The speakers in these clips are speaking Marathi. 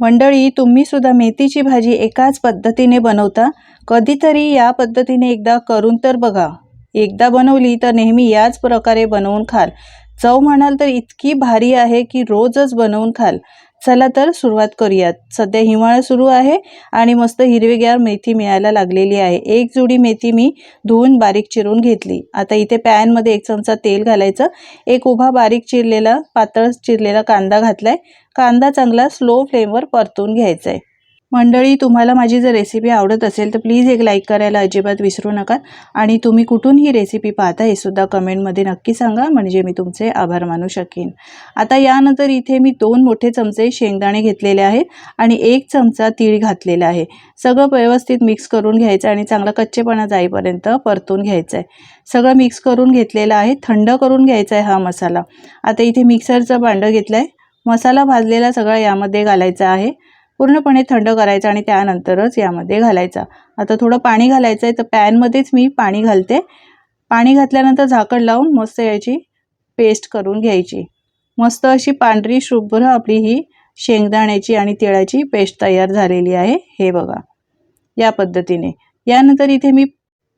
मंडळी तुम्ही सुद्धा मेथीची भाजी एकाच पद्धतीने बनवता? कधीतरी या पद्धतीने एकदा करून तर बघा. एकदा बनवली तर नेहमी याच प्रकारे बनवून खाल. चव म्हणाल तर इतकी भारी आहे की रोजच बनवून खाल. चला तर सुरुवात करूयात. सध्या हिवाळा सुरू आहे आणि मस्त हिरवीगार मेथी मिळायला लागलेली आहे. एक जुडी मेथी मी धुवून बारीक चिरून घेतली. आता इथे पॅनमध्ये एक चमचा तेल घालायचं. एक उभा बारीक चिरलेला पातळ चिरलेला कांदा घातलाय. कांदा चांगला स्लो फ्लेमवर परतून घ्यायचा आहे मंडळी तुम्हाला माझी जर रेसिपी आवडत असेल तर प्लीज एक लाईक करायला अजिबात विसरू नका. आणि तुम्ही कुठून ही रेसिपी पाहता हे सुद्धा कमेंटमध्ये नक्की सांगा. म्हणजे मी तुमचे आभार मानू शकेन. आता यानंतर इथे मी दोन मोठे चमचे शेंगदाणे घेतलेले आहेत आणि एक चमचा तीळ घातलेला आहे. सगळं व्यवस्थित मिक्स करून घ्यायचं आणि चांगला कच्चेपणा जाईपर्यंत परतून घ्यायचं आहे. सगळं मिक्स करून घेतलेलं आहे. थंड करून घ्यायचा आहे हा मसाला. आता इथे मिक्सरचं भांडं घेतलं आहे मसाला भाजलेला सगळा यामध्ये घालायचा आहे. पूर्णपणे थंड करायचा आणि त्यानंतरच यामध्ये घालायचा. आता थोडं पाणी घालायचं आहे तर पॅनमध्येच मी पाणी घालते. पाणी घातल्यानंतर झाकण लावून मस्त याची पेस्ट करून घ्यायची. मस्त अशी पांढरी शुभ्र आपली ही शेंगदाण्याची आणि तिळाची पेस्ट तयार झालेली आहे. हे बघा या पद्धतीने. यानंतर इथे मी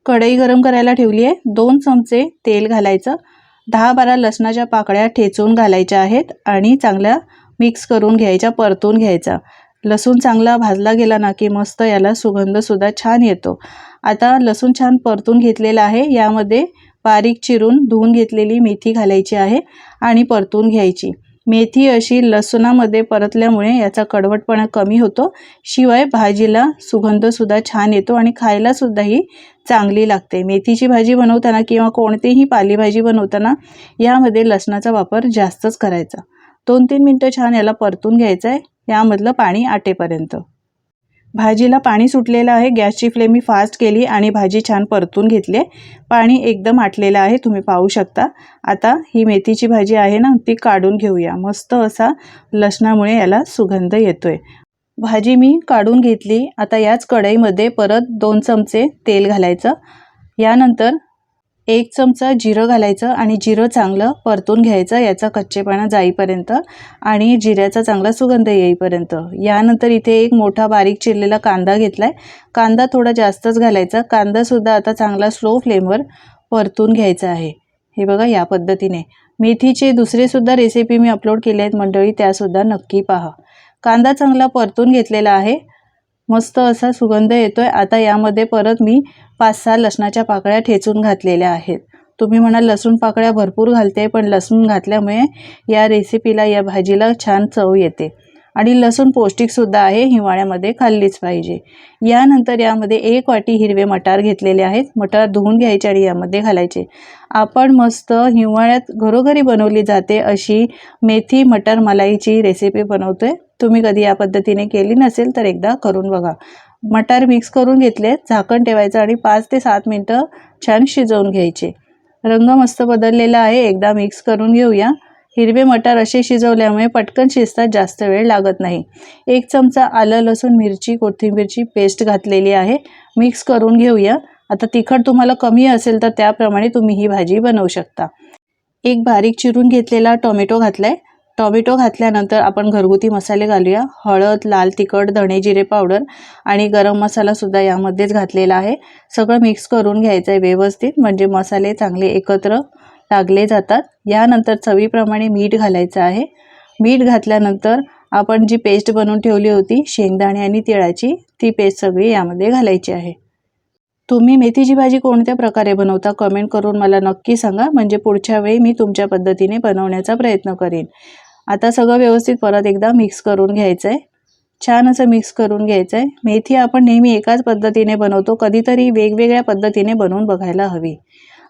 कढई गरम करायला ठेवली आहे. दोन चमचे तेल घालायचं. दहा बारा लसणाच्या पाकळ्या ठेचून घालायच्या आहेत आणि चांगल्या मिक्स करून घ्यायच्या परतून घ्यायचा. लसूण चांगला भाजला गेला ना की मस्त याला सुगंधसुद्धा छान येतो. आता लसूण छान परतून घेतलेला आहे. यामध्ये बारीक चिरून धुवून घेतलेली मेथी घालायची आहे आणि परतून घ्यायची. मेथी अशी लसूणामध्ये परतल्यामुळे याचा कडवटपणा कमी होतो. शिवाय भाजीला सुगंधसुद्धा छान येतो आणि खायलासुद्धा ही चांगली लागते. मेथीची भाजी बनवताना किंवा कोणतीही पालेभाजी बनवताना यामध्ये लसणाचा वापर जास्तच करायचा. दोन तीन मिनटं छान याला परतून घ्यायचं आहे यामधलं पाणी आटेपर्यंत. भाजीला पाणी सुटलेलं आहे गॅसची फ्लेम मी फास्ट केली आणि भाजी छान परतून घेतली पाणी एकदम आटलेलं आहे तुम्ही पाहू शकता. आता ही मेथीची भाजी आहे ना ती काढून घेऊया. मस्त असा लसणामुळे याला सुगंध येतोय. भाजी मी काढून घेतली. आता याच कढईमध्ये परत दोन चमचे तेल घालायचं. यानंतर एक चमचा जिरं घालायचं आणि जिरं चांगलं परतून घ्यायचं याचा कच्चेपणा जाईपर्यंत आणि जिऱ्याचा चांगला सुगंध येईपर्यंत. यानंतर इथे एक मोठा बारीक चिरलेला कांदा घेतला आहे कांदा थोडा जास्तच घालायचा. कांदासुद्धा आता चांगला स्लो फ्लेमवर परतून घ्यायचा आहे. हे बघा या पद्धतीने. मेथीचे दुसरेसुद्धा रेसिपी मी अपलोड केले आहेत मंडळी त्यासुद्धा नक्की पहा. कांदा चांगला परतून घेतलेला आहे. मस्त असा सुगंध येतोय. आता यामध्ये परत मी पाच सहा लसणाच्या पाकळ्या ठेचून घातलेल्या आहेत. तुम्ही म्हणाल लसूण पाकळ्या भरपूर घालते पण लसूण घातल्यामुळे या रेसिपीला या भाजीला छान चव येते. आणि लसूण पौष्टिकसुद्धा आहे हिवाळ्यामध्ये खाल्लीच पाहिजे. यानंतर यामध्ये एक वाटी हिरवे मटार घेतलेले आहेत. मटार धुवून घ्यायचे आणि यामध्ये घालायचे. आपण मस्त हिवाळ्यात घरोघरी बनवली जाते अशी मेथी मटर मलाईची रेसिपी बनवतोय. तुम्ही कधी या पद्धतीने केली नसेल तर एकदा करून बघा. मटार मिक्स करून घेतले झाकण ठेवायचं आणि पाच ते सात मिनटं छान शिजवून घ्यायचे. रंग मस्त बदललेला आहे एकदा मिक्स करून घेऊया. हिरवे मटार असे शिजवल्यामुळे पटकन शिजतात जास्त वेळ लागत नाही. एक चमचा आलं लसूण मिरची कोथिंबीरची पेस्ट घातलेली आहे. मिक्स करून घेऊया. आता तिखट तुम्हाला कमी असेल तर त्याप्रमाणे तुम्ही ही भाजी बनवू शकता. एक बारीक चिरून घेतलेला टोमॅटो घातला आहे टॉमॅटो घातल्यानंतर आपण घरगुती मसाले घालूया. हळद लाल तिखट धणे जिरे पावडर आणि गरम मसालासुद्धा यामध्येच घातलेला आहे. सगळं मिक्स करून घ्यायचं आहे व्यवस्थित म्हणजे मसाले चांगले एकत्र लागले जातात. यानंतर चवीप्रमाणे मीठ घालायचं आहे. मीठ घातल्यानंतर आपण जी पेस्ट बनवून ठेवली होती शेंगदाणे आणि तिळाची ती पेस्ट सगळी यामध्ये घालायची आहे. तुम्ही मेथीची भाजी कोणत्या प्रकारे बनवता कमेंट करून मला नक्की सांगा. म्हणजे पुढच्या वेळी मी तुमच्या पद्धतीने बनवण्याचा प्रयत्न करेन. आता सगळं व्यवस्थित परत एकदा मिक्स करून घ्यायचं आहे छान असं मिक्स करून घ्यायचं आहे मेथी आपण नेहमी एकाच पद्धतीने बनवतो. कधीतरी वेगवेगळ्या पद्धतीने बनवून बघायला हवी.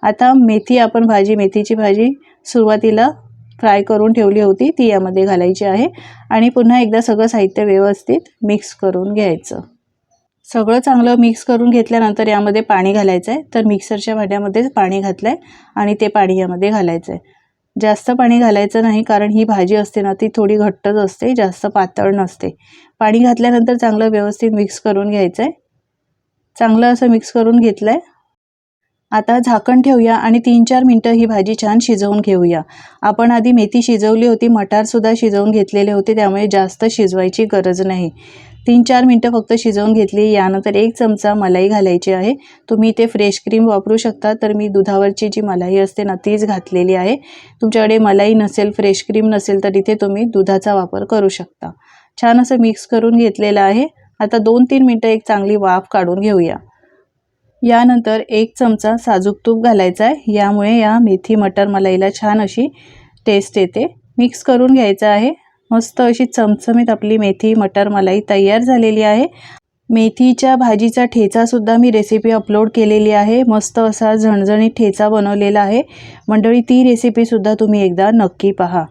आता मेथी आपण भाजी मेथीची भाजी सुरुवातीला फ्राय करून ठेवली होती. ती यामध्ये घालायची आहे. आणि पुन्हा एकदा सगळं साहित्य व्यवस्थित मिक्स करून घ्यायचं. सगळं चांगलं मिक्स करून घेतल्यानंतर यामध्ये पाणी घालायचं आहे तर मिक्सरच्या भांड्यामध्येच पाणी घातलं आहे आणि ते पाणी यामध्ये घालायचं आहे जास्त पाणी घालायचं नाही कारण ही भाजी असते ना ती थोडी घट्टच असते जास्त पातळ नसते. पाणी घातल्यानंतर चांगलं व्यवस्थित मिक्स करून घ्यायचं आहे चांगलं असं मिक्स करून घेतलं आहे आता झाकण ठेवूया आणि तीन चार मिनटं ही भाजी छान शिजवून घेऊया. आपण आधी मेथी शिजवली होती मटारसुद्धा शिजवून घेतलेले होते त्यामुळे जास्त शिजवायची गरज नाही. तीन चार मिनटं फक्त शिजवून घेतली. यानंतर एक चमचा मलाई घालायची आहे. तुम्ही इथे फ्रेश क्रीम वापरू शकता. तर मी दुधावरची जी मलाई असते ना तीच घातलेली आहे. तुमच्याकडे मलाई नसेल फ्रेश क्रीम नसेल तर इथे तुम्ही दुधाचा वापर करू शकता. छान असं मिक्स करून घेतलेलं आहे. आता दोन तीन मिनटं एक चांगली वाफ काढून घेऊया. यानंतर एक चमचा साजूक तूप घालायचा आहे. यामुळे या मेथी मटर मलाईला छान अशी टेस्ट येते. मिक्स करून घ्यायचं आहे. मस्त अशी चमचमीत आपली मेथी मटर मलाई तयार झालेली आहे. मेथीच्या भाजीचा ठेचासुद्धा मी रेसिपी अपलोड केलेली आहे. मस्त असा झणझणीत ठेचा बनवलेला आहे. मंडळी ती रेसिपीसुद्धा तुम्ही एकदा नक्की पहा.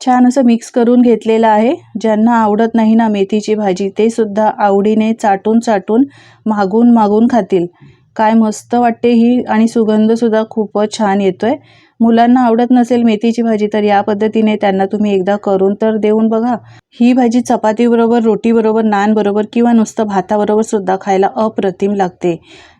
छान असं मिक्स करून घेतलेलं आहे. ज्यांना आवडत नाही ना मेथीची भाजी ते सुद्धा आवडीने चाटून चाटून मागून मागून खातील. काय मस्त वाटते ही आणि सुगंधसुद्धा खूपच छान येतो आहे मुलांना आवडत नसेल मेथीची भाजी तर या पद्धतीने त्यांना तुम्ही एकदा करून तर देऊन बघा. ही भाजी चपातीबरोबर रोटीबरोबर नानबरोबर किंवा नुसतं भाताबरोबर सुद्धा खायला अप्रतिम लागते.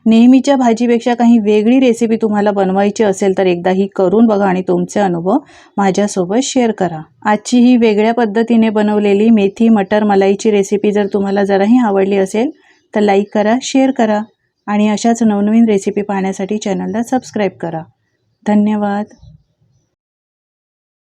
नेहमीच्या भाजीपेक्षा काही वेगळी रेसिपी तुम्हाला बनवायची असेल तर एकदा ही करून बघा आणि तुमचे अनुभव माझ्यासोबत शेअर करा. आजची ही वेगळ्या पद्धतीने बनवलेली मेथी मटर मलाईची रेसिपी जर तुम्हाला जराही आवडली असेल तर लाईक करा शेअर करा आणि अशाच नवनवीन रेसिपी पाहण्यासाठी चॅनलला सबस्क्राईब करा. धन्यवाद.